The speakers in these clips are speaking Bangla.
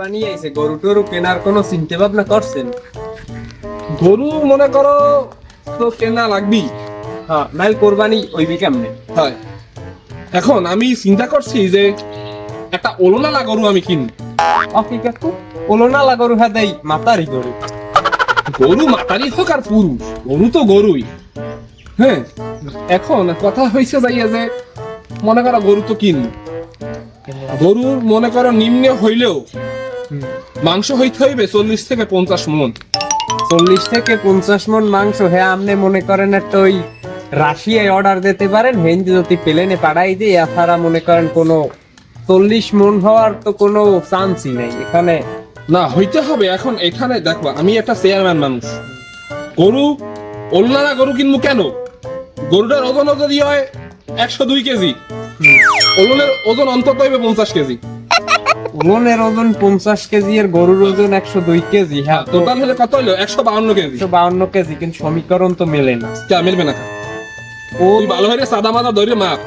কোরবানি আইছে গরু টরু কেনার কোনো চিন্তা ভাবনা করছেন? গরু মনে করো তো কেনা লাগবেই। হ্যাঁ নাইল কোরবানি ওইবি কেমনে? হয়। এখন আমি চিন্তা করছি যে একটা ওলনালা গরু আমি কাকু? ওলোনালা গরু হ্যাঁ দেই মাতারি গরু। গরু মাতারি হোক আর পুরুষ গরু তো গরুই। হ্যাঁ এখন কথা হয়েছে যাইয়া যে মনে করো গরু তো কিন গরুর মনে করো নিম্নে হইলেও মাংস হইতে হইবে চল্লিশ থেকে পঞ্চাশ মন। চল্লিশ থেকে পঞ্চাশ মন মাংস হ্যাঁ আপনি মনে করেন একটা ওই রাশিয়ায় অর্ডার দিতে পারেন হেন্দি যদি প্লেনে পাঠাই দিয়ে এছাড়া মনে করেন কোনো চল্লিশ মন হওয়ার তো কোনো চান্সই নেই এখানে। না হইতে হবে। এখন এখানে দেখবা আমি একটা চেয়ারম্যান মানুষ। গরু ওলনারা গরু কিনবো কেন? গরুটার ওজন যদি হয় একশো দুই কেজি। ওজনের ওজন অন্তত হইবে পঞ্চাশ কেজি। ওলনের ওজন পঞ্চাশ কেজি আর গরুর ওজন একশো দুই কেজি হ্যাঁ। তো টোটাল হলে কত হইল? একশো বাউন্ন কেজি। একশো বাউন্ন কেজি কিন্তু সমীকরণ তো মেলে না। কে মিলবে না ও তুই ভালো হয়ে সাদা মাদা ধরে মাপ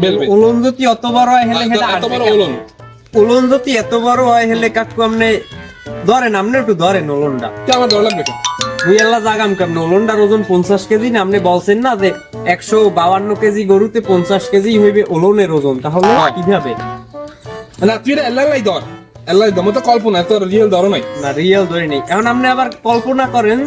মেলবে। ওলন যদি অত বড় হয় হেলে হেলে এত বড় ওলন ওলন যদি এত বড় হয় হেলে কাকু আপনি ধরেন আপনি একটু ধরেন ওলনটা কে আমার দর লাগবে কেন? দুই আল্লাহ জাগাম কেমন? ওলনটার ওজন পঞ্চাশ কেজি না? আপনি বলছেন না যে একশো বাউান্ন কেজি গরুতে পঞ্চাশ কেজি হইবে ওলনের ওজন। তাহলে হ্যাঁ। কীভাবে? না তুই এটা এল্লাই দর এল্লাই দর মতো কল্পনা তোর রিয়েল দর নাই না রিয়েল ধরে নেই এখন আপনি আবার কল্পনা করেন।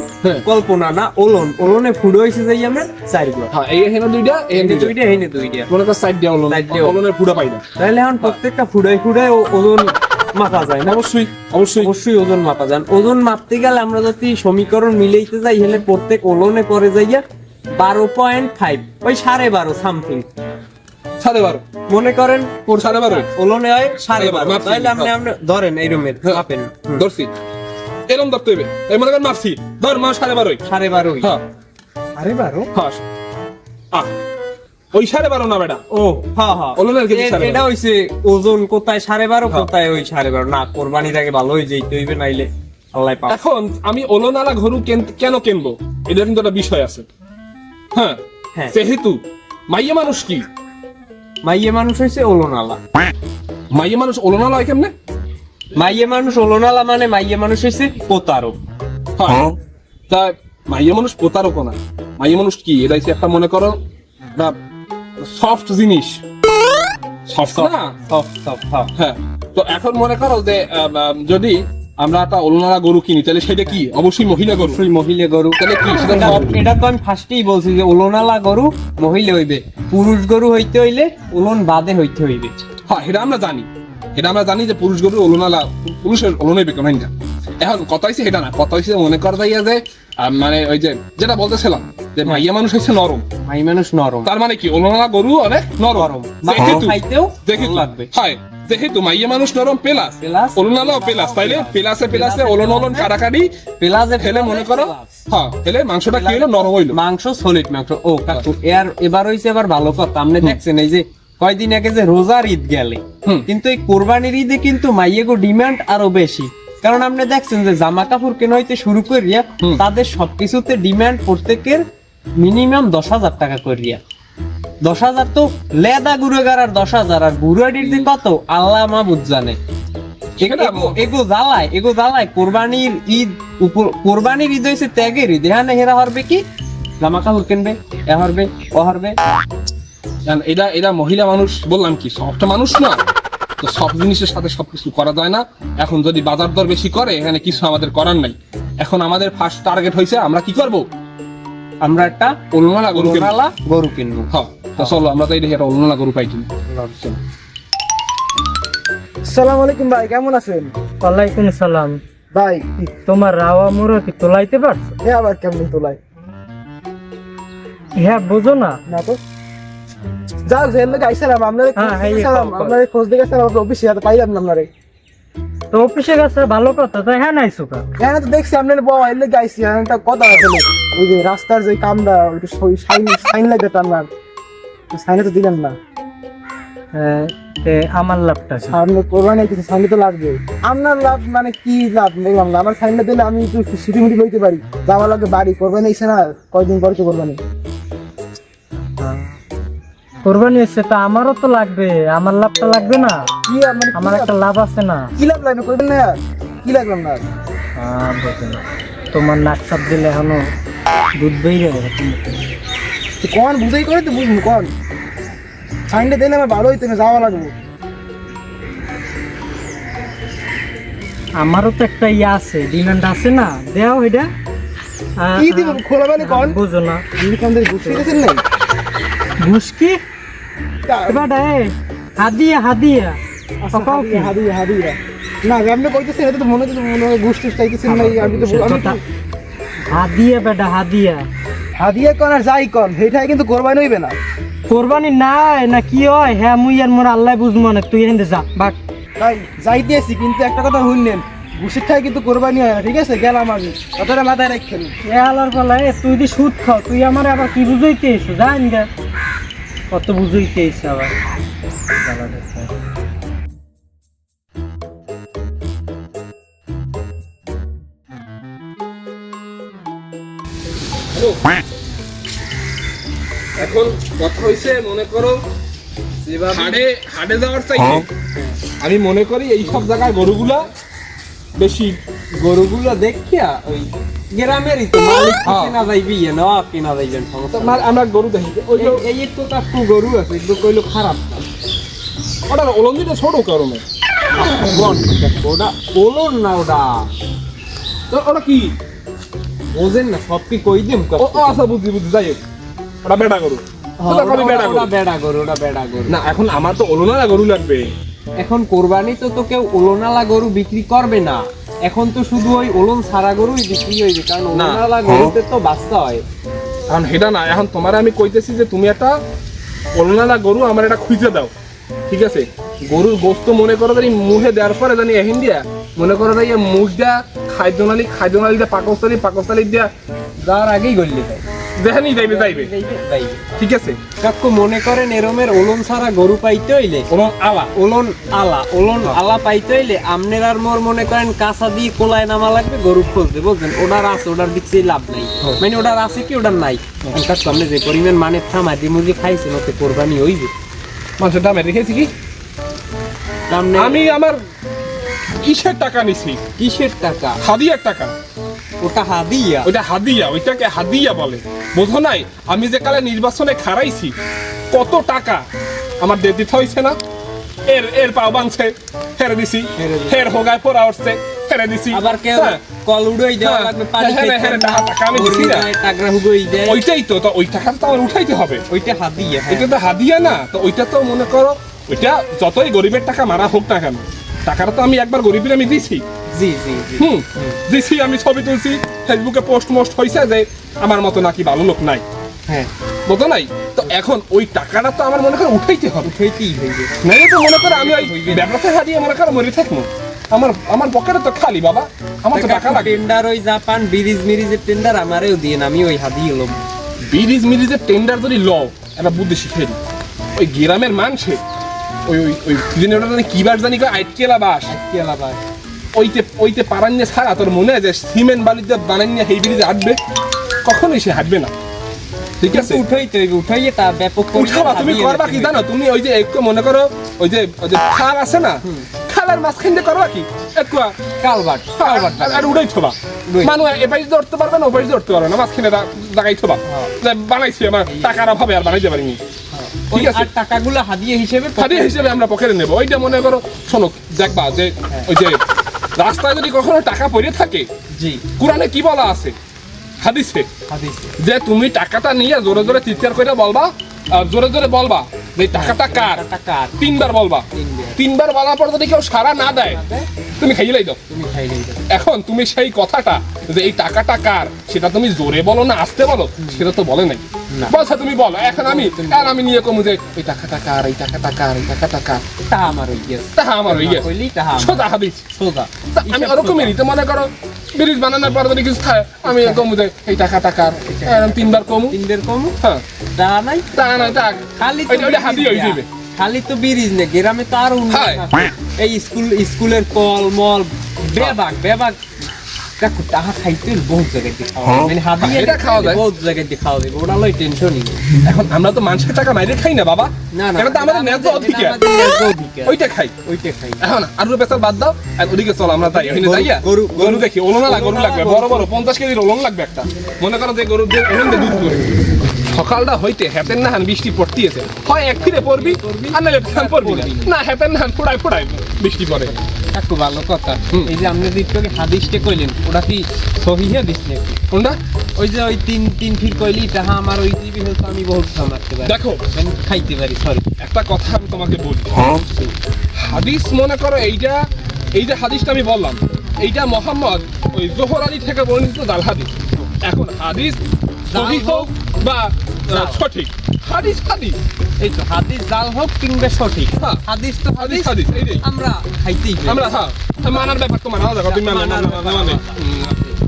কল্পনা না ওলন ওলনে ফুড হয়েছে যাই আমরা চারগুলো হ্যাঁ এই হেন দুইটা এই দুইটা দুইটা দুইটা মনে কর সাইড দিয়া ওলন ওলনের পুরো পাই না তাহলে এখন প্রত্যেকটা ফুডাই ফুডাই ওজন মাপা যায় না অবশ্যই অবশ্যই অবশ্যই ওজন মাপা যান ওজন মাপতে গেলে আমরা যদি সমীকরণ মিলাইতে যাই হলে প্রত্যেক ওলনে পরে যাইয়া বারো পয়েন্ট ফাইভ ওই সাড়ে বারো সামথিং সাড়ে বারো। মনে করেন ওর সাড়ে বারো? ওলনে হয় সাড়ে বারো, তাহলে আপনি হ্যাঁ। আপনি ধরেন এই রুমের হ্যাঁ। মাপেন। হুম, ধরছি। এরম ধরতে হবে। এই মনে কর মাপছি ধর মা সাড়ে বারোই। সাড়ে বারো হ্যাঁ। সাড়ে বারো? হ্যাঁ আহ। ওই সাড়ে বারো না বেটা ও হ্যাঁ হ্যাঁ। এটা হইছে ওজন কোথায় সাড়ে বারো হ্যাঁ। কোথায় ওই সাড়ে বারো? না কোরবানির আগে ভালো হয়ে যেতে হইবে নাইলে আল্লাহ এখন আমি ওলনালা গরু কেন- কেন কিনবো? এটা কিন্তু একটা বিষয় আছে। হ্যাঁ। হ্যাঁ। যেহেতু মাইয়া মানুষ কি? মাইয়ে মানুষ হইছে ওলনালা। মাইয়া মানুষ ওলনালা হয় কেমনে? মাইয়ে মানুষ ওলনালা মানে মাইয়ে মানুষ হইছে প্রতারক। হ্যাঁ। তা মাইয়া মানুষ প্রতারক না। মাইয়ে মানুষ কি? এটা হচ্ছে একটা মনে করো সফট জিনিস। সফট না সব সব হ্যাঁ। তো এখন মনে করো যে যদি আমরা একটা ওলনালা গরু কিনি তাহলে সেটা কি? অবশ্যই মহিলা গরু। অবশ্যই মহিলা গরু তাহলে কি? সেটা এটা- এটা তো আমি ফার্স্টেই বলছি যে ওলনালা গরু মহিলা হইবে পুরুষ গরু হইতে হইলে ওলন বাদে হইতে হইবে। হ্যাঁ এটা আমরা জানি। এটা আমরা জানি যে পুরুষ গরু ওলনালা পুরুষের ওলনে বিক্রম না এখন কথা হয়েছে এটা না কথা হয়েছে মনে কর যাইয়া যে মানে ওই যে যেটা বলতেছিলাম যে মাইয়া মানুষ হচ্ছে নরম। মাই মানুষ নরম। তার মানে কি ওলনালা গরু অনেক নরম। যেহেতু ভালো লাগবে। হয়। যেহেতু মাইয়া মানুষ নরম পেলাস। পেলাস। ওলনালাও পেলাস তাইলে পেলাসে পেলাসে ওলন ওলন কাটাকাটি পেলাজে ফেলে মনে করো হ্যাঁ ফেলে মাংসটা কি হলো নরম হইল। মাংস সলিড মাংস। ও কাকু এর এবার হইছে আবার ভালো কথা। আপনি দেখছেন এই যে কয়দিন আগে যে রোজার ঈদ গেলে কিন্তু এই কোরবানির ঈদে কিন্তু মাইয়েগো ডিমান্ড আরও বেশি। কারণ আপনি দেখছেন যে জামা কাপড় কেনা হইতে শুরু করিয়া তাদের সবকিছুতে ডিমান্ড প্রত্যেকের মিনিমাম দশ হাজার টাকা করিয়া। দশ হাজার তো লেদা গুড়েগার আর দশ হাজার আর গুড়াডির দিন কত? আল্লাহ মাহবুদ জানে। এগো- জ্বালায় এগো জ্বালায়। কোরবানির ঈদ কোরবানির ঈদ হয়েছে ত্যাগের ঈদ। এখানে হেরা হরবে কি? জামা কাপড় কিনবে এ হরবে ও হরবে। এটা এটা মহিলা মানুষ বললাম কি সবটা মানুষ না। তো সব জিনিসের সাথে সবকিছু করা যায় না। এখন যদি বাজার দর বেশি করে এখানে কিছু আমাদের করার নাই। এখন আমাদের ফার্স্ট টার্গেট হয়েছে আমরা কি করব? আমরা একটা ওলনালা গরু কিনবো। গরু কিনবো। হ্যাঁ। তো চলো আমরা তো এটা একটা ওলনালা গরু পাই কিনি সালাম আলাইকুম ভাই কেমন আছেন? ওয়ালাইকুম সালাম। ভাই তোমার রাওয়া মোড়া কি তোলাইতে পারছ? এ আবার কেমন তোলাই হ্যাঁ বোঝো না। না তো। যাও যে লোক আইসালাম আপনার হ্যাঁ, হ্যাঁ, সালাম কও, কও। আপনার খোঁজ দেখে আসলাম আপনার অফিসে হাতে পাইলাম না আপনারে। তো অফিসে গেছে ভালো কথা তো হ্যাঁ হ্যাঁ তো দেখছি আপনার বউ এলে গাইছি হ্যাঁ একটা কথা আছে। ওই যে রাস্তার যে ওইটা সাইন সাইন লাগে আপনার সাইনে তো দিলেন না। হ্যাঁ, আমার লাভটা। আপনার কোরবানি কিছু সাইনে তো লাগবে। আপনার লাভ মানে কি লাভ? বললাম না আমার সাইনটা দিলে আমি একটু সিটি মুটি লইতে পারি। যাওয়া লাগে বাড়ি কোরবানি এসে না কয়দিন পরে তো কোরবানি। কোরবানি হচ্ছে তা আমারও তো লাগবে আমার লাভটা লাগবে না। কি মানে আমার একটা লাভ আছে না। কি লাভ লাগবে করবেন না? কি লাগলাম না আর? তোমার নাক চাপ দিলে এখনও দুধ বেরিয়ে গেছে কন বুঝাই করে তো বুঝব কন। সাইনটা দিলে আমার ভালো হইতো যাওয়া লাগবো। আমারও তো একটা ইয়ে আছে ডিমান্ড আছে না? দেও এটা। কি দিব খোলা বেলে কন? বুঝো না। ইউনিফর্ম বুঝতে গেছেন নাই? ঘুষ কি এবার এ, হাদিয়া হাদিয়া। আচ্ছা, কও কি? হাদিয়া হাদিয়া না আপনি কইতেছেন এটা তো মনে হচ্ছে মনে হয় ঘুষ টুস চাইতেছেন নাই আমি তো বল- আমি তো- হাদিয়া বেটা হাদিয়া। হাদিয়া কন আর যাই কন সেইটাই কিন্তু কোরবানি হইবে না। কোরবানি নাই না কি হয়? হ্যাঁ মুই আর মোর আল্লাহ বুঝব না তুই এখান যা বাট তাই যাইতেছি কিন্তু একটা কথা শুনলেন ঘুষের ঠাই কিন্তু কোরবানি হয় না ঠিক আছে? গেলাম আমি কথাটা মাথায় রাখছেন এ আলার পালায় তুই যদি সুদ খাও তুই আমার আবার কি বুঝাইতে এসো? জান দে কত বুঝাইতে এসো আবার। এখন কথা হইছে মনে করো হাড়ে হাড়ে যাওয়ার চাইতে? আমি মনে করি এই সব জায়গায় গরুগুলা বেশি গরুগুলা দেখিয়া ওই গ্রামেরই তো মালিক হ্যাঁ। কেনা যাইবি না কেনা যাইবেন সমস্যা আমরা গরু দেখি। ওই যে এই- তো কাকু গরু আছে এগুলো কইলো খারাপ ওটা অলন্দিটা ছোট কারণে। ওটা ওলন না ওটা। তো ওটা কি? বোঝেন না সব কি কই দিম? ও আচ্ছা বুঝি বুঝছি যাই ওটা হ্যাঁ, বেড়া গরু? ওটা বেড়া গরু না এখন আমার তো অলনালা গরু লাগবে। এখন কোরবানি তো তো কেউ ওলনালা গরু বিক্রি করবে না। এখন তো শুধু ওই ওলন সারা গরুই বিক্রি হয়েছে কারণ। ওলনালা গরুতে তো বাচ্চা হয়। এখন সেটা না এখন তোমার আমি কইতেছি যে তুমি একটা অলনালা গরু আমার এটা খুঁজে দাও ঠিক আছে? গরুর গোস্ত মনে করো জানি মুখে দেওয়ার পরে জানি এহিন দিয়া। মনে করো যে মুখ দিয়া খাদ্য নালি খাদ্য নালি দিয়া পাকস্তালি পাকস্তালি দিয়া যাওয়ার আগেই গল্লি যেখানেই যাইবে যাইবে। ঠিক আছে? কাকু মনে করেন এরমের ওলন সারা গরু পাইতে হইলে কোনো আলা। ওলন আলা ওলন আলা। পাইতে হইলে আমনের আর মোর মনে করেন কাঁচা দিয়ে কোলায় নামা লাগবে গরু খুলতে বুঝলেন? ওটার আছে ওটার দিক থেকে লাভ নাই। মানে ওটার আছে কি ওটার নাই? কাকু আপনি যে পরিমাণ মানে থামা দিয়ে মুরগি খাইছেন ওতে কোরবানি হইবে। মানুষের দামে রেখেছি কি? আমি আমার কিসের টাকা নিছি? কিসের টাকা? হাদিয়ার টাকা। ওটা হাদিয়া। ওইটা হাদিয়া ওইটাকে হাদিয়া বলে। বোঝো নাই আমি যে কালে নির্বাচনে খারাইছি কত টাকা আমার দিয়ে দিতে হয়েছে না? এর এর পাও বানছে হেরে দিছি। হেরে। হের হোগায় পড়া উঠছে হেরে দিছি। আবার কেউ হ্যাঁ, কল উড়াই দেওয়া হ্যাঁ, লাগবে পানি হ্যাঁ, হ্যাঁ, টাকা- টাকা আমি দিছি না। টাকরা হুগই দেয়। ওইটাই তো তো ওই টাকা তো আমার উঠাইতে হবে। ওইটা হাদিয়া। এটা তো হাদিয়া না তো ওইটা তো মনে করো ওইটা যতই গরিবের টাকা মারা হোক না কেন টাকাটা তো আমি একবার গরিবের আমি দিছি। জি জি হুম দিছি আমি ছবি তুলছি ফেসবুকে পোস্ট মোস্ট হয়েছে যে আমার মতো নাকি ভালো লোক নাই। হ্যাঁ। বোঝো নাই? তো এখন ওই টাকাটা তো আমার মনে করে উঠাইতে হবে। উঠাইতেই হইবে। নাইলে তো মনে করো আমি ওই ব্যবসা হারিয়ে মনে করো মরে থাকব। আমার আমার পকেটে তো খালি বাবা। আমার তো টাকা লাগে। টেন্ডার ওই জাপান বিরিজ মিরিজের টেন্ডার আমারেও দিয়ে আমি ওই হাদিয়ে লম। বিরিজ মিরিজের টেন্ডার যদি লও একটা বুদ্ধি শিখে ওই গ্রামের মানুষে ওই ওই ওই কি জানি ওটা জানি কিবার জানি কয় আইটকেলা বাস। কি আলাদা ওইতে ওইতে পারান্নে ছাড়া তোর মনে হয় যে সিমেন্ট বালিতে বানাইয়া সেই ব্রিজে হাঁটবে? কখনোই সে হাঁটবে না। ঠিক আছে? উঠাইতে উঠাইয়ে তা ব্যাপক উঠাবা তুমি করবা কি জানো? তুমি ওই যে মনে করো ওই যে ওই যে খাল আছে না? খালের মাঝখান দিয়ে করবা কি? একটু কালবাট কালবাট আর- আর উড়াই থবা। উড়াই। মানুষ এপাই ধরতে পারবে না ওপাই ধরতে পারবে না। মাঝখানে রা- থবা। হ্যাঁ। বানাইছি আমার টাকার অভাবে আর বানাইতে পারিনি। ঠিক আছে। আর টাকাগুলো হাদিয়ে হিসেবে হাদিয়ে হিসেবে আমরা পকেটে নেব। ওইটা মনে করো শোনো দেখবা যে ওই যে রাস্তায় যদি কখনো টাকা পড়ে থাকে জি। কোরআনে কি বলা আছে? হাদিসে। হাদিসে। যে তুমি টাকাটা নিয়ে জোরে জোরে চিৎকার করে বলবা জোরে জোরে বলবা এই টাকাটা কার? তিনবার বলবা। তিনবার। তিনবার বলার পর যদি কেউ সারা না দেয় তুমি খাইলেই দাও দাও। এখন তুমি সেই কথাটা যে এই টাকাটা কার সেটা তুমি জোরে বলো না আসতে বলো সেটা তো বলে নাই। না। তুমি বলো এখন আমি আর আমি নিয়ে কমু যে এই টাকাটা কার এই টাকাটা কার এই টাকাটা কার? তা আমার ওই গেছে। তাহা আমার হয়ে গেছে। তাহা সোজা হাদিস। সোজা। আমি ওরকমই তো মনে করো ব্রিজ বানানোর পর যদি কিছু খায় আমি কমু যে এই টাকাটা কার? তিনবার কমু। তিনদের কম? হ্যাঁ। তা নাই তা না। টাক খালি তো হয়ে। যাবে। খালি ব্রিজ না গ্রামে তো আরও এই স্কুল স্কুলের কল মল বেবাক বেবাক টাকা খাইতে বহুত জায়গায় দিয়ে খাওয়া যায়। মানে হাবিয়ে এটা খাওয়া যায়? বহুত জায়গায় দিয়ে খাওয়া যাবে ওটা লই টেনশনই এখন আমরা তো মানুষের টাকা মাইরে খাই না বাবা। না না এটা তো আমাদের ন্যায্য অধিকার। ওইটা খাই। ওইটা খাই। এখন বাদ দাও আর ওদিকে চল আমরা তাই ওখানে গরু- গরু- গরু দেখি ওলন না গরু লাগবে। বড় বড় পঞ্চাশ কেজির ওলন লাগবে একটা। মনে করো যে গরু ওলন দিয়ে দুধ করে। সকালটা হইতে হেতের না হান বৃষ্টি পড়তিয়েছে। হয় এক ফিরে পড়বি আর নাহলে পড়বি না। না হেতের না হান ফুড়াই ফুড়াই বৃষ্টি পড়ে। কাকু ভালো কথা। এই যে আপনি যে একটু হাদিসটা কইলেন ওটা কি সহি হাদিস নাকি? কোনটা? ওই যে ওই তিন তিন ঠিক কইলি তাহা আমার ওই জিবি হতো আমি বহুত সামলাতে পারি। দেখো। আমি খাইতে পারি সরি একটা কথা আমি তোমাকে বলি। হাদিস মনে করো এইটা এই যে হাদিসটা আমি বললাম এইটা মোহাম্মদ ওই জোহর আলী থেকে বর্ণিত জাল হাদিস। এখন হাদিস সহি হোক বা সঠিক। হাদিস হাদিস। এই তো হাদিস জাল হোক কিংবা সঠিক। হ্যাঁ। হাদিস তো হাদিস হাদিস। আমরা খাইতেই আমরা হ্যাঁ। মানার ব্যাপার তো মানা যাবে তুমি মানো মানে।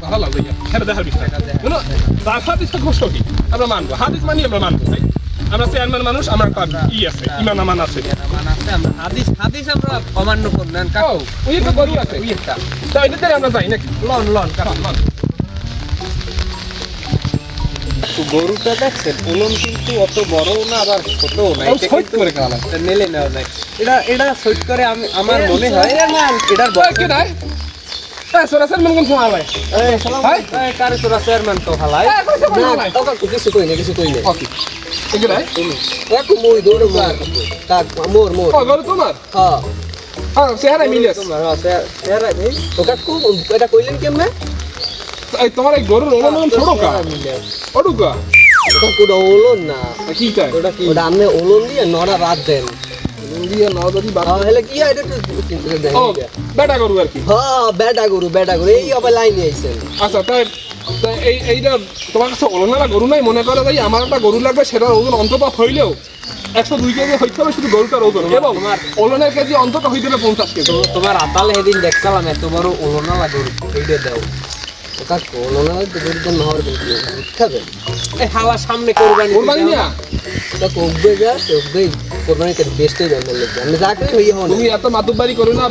ভালো দেখার বিষয়। জাল হাদিস সঠিক। আমরা মানবো। হাদিস মানি আমরা মানবো তাই আমরা চেয়ারম্যান মানুষ আমার ই আছে ইমান আমান আছে। মানা হাদিস হাদিস আমরা অমান্য করব কাকু ওই একটা গরু আছে ওই একটা। তো আমরা যাই নাকি? লন লন কাকু। লন। গরুটা দেখছেন ওলন কিন্তু অত বড়ও না আবার ছোটও না। এটা কিন্তু করে খাওয়া এটা মেলে নেওয়া যায়। এটা এটা সইট করে আমি আমার মনে হয় এটার গরু তোমার? হ্যাঁ। চেহারা মিলিয়াস চেহারা এটা কইলেন কেমনে? তোমার এই গরুর ওলা নাম ছোট কা ওডুকা ওটা কোটা ওলন না। কি তাই? ওটা কি? ওটা আপনি ওলন দিয়ে নড়া বাদ দেন। ইন্ডিয়া নদী বা হ্যাঁ হেলে কি হয়? একটু চিন্তা ও বেটা গরু আর কি? হ্যাঁ বেটা গরু বেটা গরু। এই আবার লাইনে আইছেন। আচ্ছা তাই এই এইটা তোমার কাছে ওলনালা গরু নাই? মনে করো তাই আমার একটা গরু লাগবে সেটার ওজন অন্তত হইলেও একশো দুই কেজি হইতে হবে শুধু গরুটার ওজন। এবং ওলনের কেজি অন্তত হইতে হবে পঞ্চাশ কেজি। তোমার আতালে সেদিন দেখছিলাম এত বড় ওলনা লাগে এইটা দাও। কাকু ওলন তো গরুর হওয়ার কিন্তু এই হাওয়া সামনে কোরবানি কোরবানি নিয়া তা কোকবে যা কোকবে কোরবানি কে বেস্টে জানতে লাগবে আমি হইয়া হন তুমি এত মাতুব্বারি করো না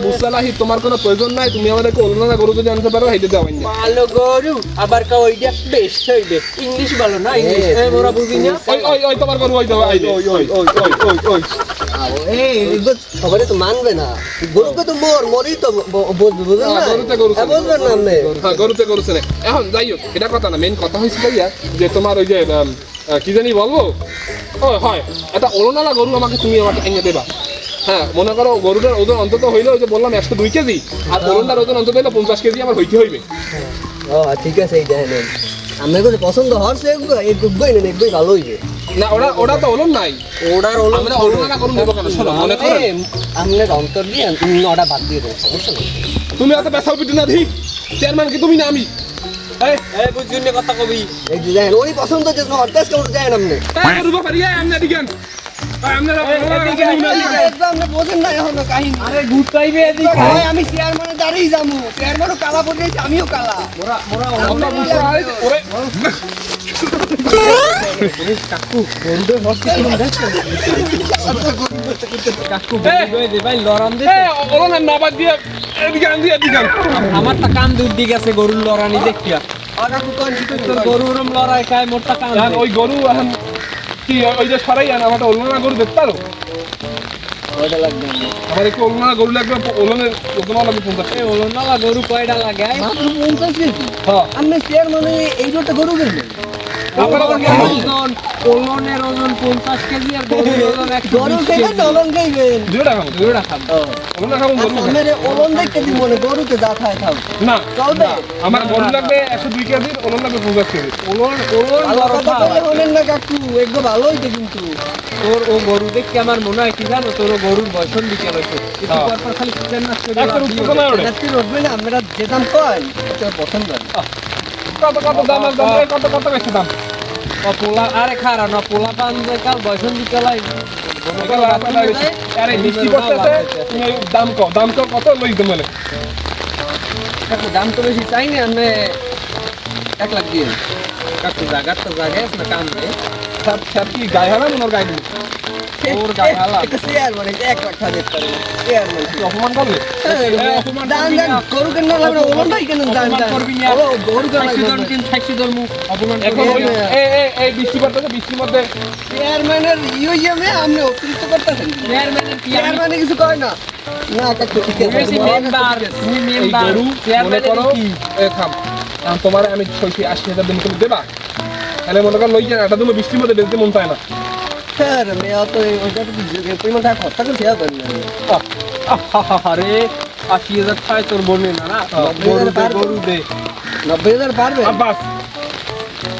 তোমার কোনো প্রয়োজন নাই তুমি আমাদেরকে ওলনালা গরু যদি আনতে পারো হেঁটে দেওয়া না ভালো গরু আবার কা ওইটা বেশ হইবে। ইংলিশ ভালো না ইংলিশ। এ, এ মোরা বুঝি না? ওই ওই তোমার গরু ওই দাও ওই ওই ওই ওই ওই ওই ওই। এই তো মানবে না। গরুকে তো মোর মরি তো বুঝবেন না হ্যাঁ, গরুতে গরু হ্যাঁ, বুঝবেন না আপনি। হ্যাঁ গরুতে এখন যাই হোক এটা কথা না মেন কথা হয়েছিল ইয়া যে তোমার ওই যে কি জানি বলব? ও হয় এটা ওলনালা গরু আমাকে তুমি আমাকে এনে দেবা। হ্যাঁ মনে করো গরুটার ওজন অন্তত হইলে ওই যে বললাম একশো দুই কেজি আর ওলনটার ওজন অন্তত হইলে পঞ্চাশ কেজি আমার হইতে হইবে। ঠিক আছে এই দেখেন। আমি কাছে পছন্দ হচ্ছে এই গুগবই না এগুলোই ভালো হইবে। না ওরা ওরা তো হলো নাই। ওড়ার ওলন আমরা না করুন দেবো কেন? শোনো মনে করো। আমনে অন্তর দিয়ে নটা বাদ দিয়ে দেবো সমস্যা নেই। তুমি এত পেশাল পিটি না দিই চেয়ারম্যান কি তুমি না আমি? এই কথা কবি। এই যে ওই পছন্দ যে হরতাস কেমন যায় আমনে। তাই করব পারি আমনে দিকেন আমি চেয়ারম্যানে দাঁড়িয়ে যাব চেয়ারম্যানও কালা পড়ে আমিও কালা আমরা তা কান দুধ দিকে আছে গরুর লড়ানি দেখিয়া। কাকু কোন কি তোর গরু ওরম লড়াই খায় মোরটা কান ওই গরু এখন কি ওই যে সরাই আন আমার ওলনা গরু দেখতে পারো? আমার একটু ওলনা গরু লাগবে ওলনের ওজন লাগবে পঞ্চাশ এই হলো গরু কয়টা লাগে? মাত্র পঞ্চাশ কেজি। হ্যাঁ। আপনি চেয়ারম্যানে এই গরু কিনবেন ওলন ওলনের ওজন পঞ্চাশ কেজি আর গরুর ওজন একশো না কেজি মনে চলবে আমার গরু লাগবে একশো দুই ওলন লাগবে পঞ্চাশ কেজি। ওলন ওলন না কাকু একদম ভালো হইতে কিন্তু। তোর ও গরু দেখে আমার মনে হয় কি জানো? তোর গরুর বয়সন হ্যাঁ। আমরা যে দাম কয় পছন্দ কত কত দাম? কত কত বেশি দাম? পোলা আরে খারা না পোলা পান যে কাল বয়সন এবার আপনারা আরে বৃষ্টি করতেছে তুমি দাম কও দাম কও কত? লই কাকু দাম তো বেশি চাই না আপনি এক লাখ দিয়ে কাকু জাগার তো জাগে না কাম দে সব সব কি গায়ে হবে মনোর গায়ে দিবি? ওর গায়ে হালা। একটা মানে এক লাখ হাজার টাকা চেয়ার মানে অপমান করলে? হ্যাঁ, অপমান দান দান না। কেন লাগবে ওলো ভাই কেন দান দান। করবি না। ওলো গরু কেন লাগবে ধরুন কিন্তু থাকছি অপমান এখন করবি ওই- না। এই এই- এই বৃষ্টি পড়তেছে বৃষ্টির মধ্যে চেয়ারম্যানের ইয়ে ইয়ে মে আপনি অতিরিক্ত করতেছেন। চেয়ারম্যানের কি আমি চেয়ারম্যানে কিছু কয় না। না কাকু ঠিক আছে মেম্বার তুমি মেম্বার গরু মনে কি? এ তোমার আমি ছয়শি আশি হাজার দিন তুমি দেবা? তাহলে মনে করো লই যান এটা তুমি বৃষ্টির মধ্যে বেচতে মন চায় না। স্যার মেয়ে তো ওইটা তো পরিমাণ টাকা খরচা করে দেওয়া করেন আরে আশি হাজার টাকা তোর বোনের না না হ্যাঁ। গরু দে নব্বই হাজার পারবে আর পাঁচ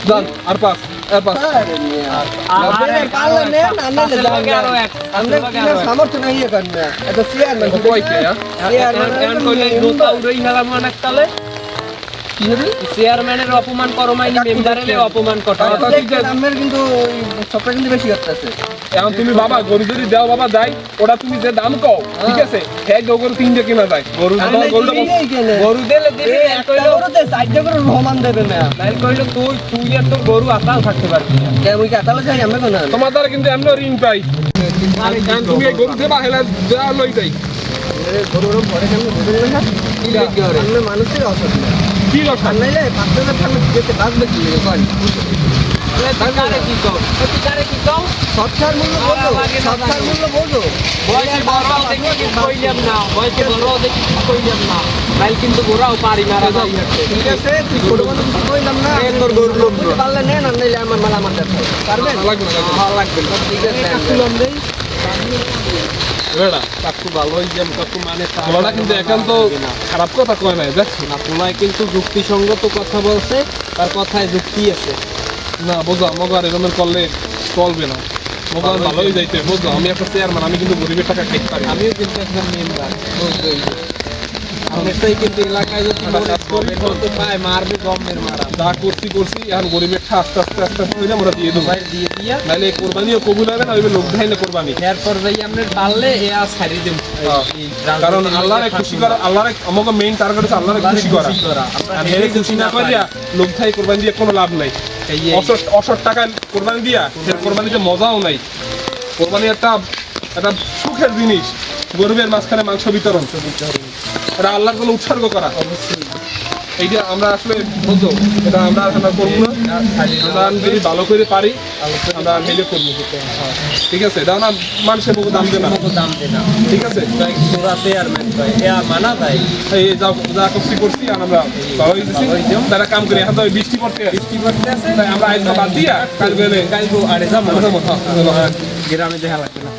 যান আর পাঁচ আর এক। সামর্থ্য নাই ইয়ে করেন এটা চেয়ারম্যান হ্যাঁ? চেয়ারম্যান চেয়ারম্যানের অপমান করো মাইনি মেম্বারের অপমান করো। আচ্ছা, ঠিক আছে। আমার কিন্তু সবটা কিন্তু বেশি করতেছে এখন তুমি বাবা গরু যদি দেও বাবা যাই। ওটা তুমি যে দাম কও ঠিক আছে? এক গরু তিনটে কিনা যায়। গরু কিনেই কত- কিনে। গরু দিলে কইলো গরুতে চারটে করে রহমান দেবে না। নাইল কইলো তুই তুই আর তোর গরু আতাল থাকতে পারবি না। কে মুই কাটালে যাই আমি কোন তোমার দ্বারা কিন্তু এমন ঋণ পাই। তুমি এই গরু দেবা হেলা দেওয়া লই যাই। গরুর পরে কেন বুঝলেন না কি ওরে? মানুষের অসৎ না কি আর নাইলে হাজার টাকা যেতে বাঁচবে কি লিখে কন তাহলে তুই কারে কি কও? তুই কারে কি কও? সৎকার মূল্য বোঝো জানি। মূল্য বোঝো। বয়সে বড় দেখে কইলাম না বয়সে বড় দেখে কইলাম না। নাইল কিন্তু গোরাও পারি মারা যাই ঠিক আছে তুই ছোট মানুষ কইলাম না। তোর গরুর লোক পারলে নেন আর নাইলে আমার মালা আমার দেখাও। পারবেন? লাগবে না লাগবে। না। ভালো লাগবে। না ঠিক আছে তুলম দেই বেড়া কাকু যেম কাকু মানে কিন্তু একান্ত খারাপ কথা কয় নাই দেখছ? না পোলায় কিন্তু যুক্তিসঙ্গত কথা বলছে তার কথায় যুক্তি আছে। না বোঝো মগার এরকম করলে চলবে না। মগার ভালোই যাইতে বুঝলো আমি একটা চেয়ারম্যান আমি কিন্তু গরিবের টাকা খেতে পারি আমিও কিন্তু একজন মেম্বার বুঝতেই অনেকটাই কিন্তু এলাকায় যদি একটা কাজ করি, বলতে পায় মারবে গমের মারা। যা করছি করছি এখন গরিবের আস্তে আস্তে আস্তে আস্তে হইলে আমরা দিয়ে দেবো। মোবাইল দিয়ে দিয়া। নাহলে কোরবানিও কবুল হবে না ওইভাবে লোক দেয় না কোরবানি। এরপর যাই আমরা পারলে এ আর ছাড়ি দেব। কারণ আল্লাহরে খুশি করা আল্লাহরে আমাকে মেইন টার্গেট হচ্ছে আল্লাহরে খুশি করা। আর হেরে খুশি না করিয়া লোক থাই কোরবানি দিয়ে কোনো লাভ নাই। অসৎ টাকা কোরবানি দিয়া কোরবানিতে মজাও নাই। কোরবানি একটা একটা সুখের জিনিস। গরিবের মাঝখানে মাংস বিতরণ। এটা আল্লাহর কোনো উৎসর্গ করা। অবশ্যই এইটা আমরা আসলে বুঝছ এটা আমরা আমরা করব না। আমরা যদি ভালো করে পারি আমরা মিলে করব। ঠিক আছে? এটা না মানুষের মুখে দাম দেয় না দাম দে না। ঠিক আছে? মানা ভাই এই যা যা করছি করছি আর আমরা ভালোই দিছি তারা কাম করি এখন তো বৃষ্টি পড়তে। কি করতে আছে তাই আমরা আজকে বাদ দিয়া কাল গেলে কালকে আরে হ্যাঁ, হ্যাঁ, হ্যাঁ। গ্রামে দেখা লাগবে না।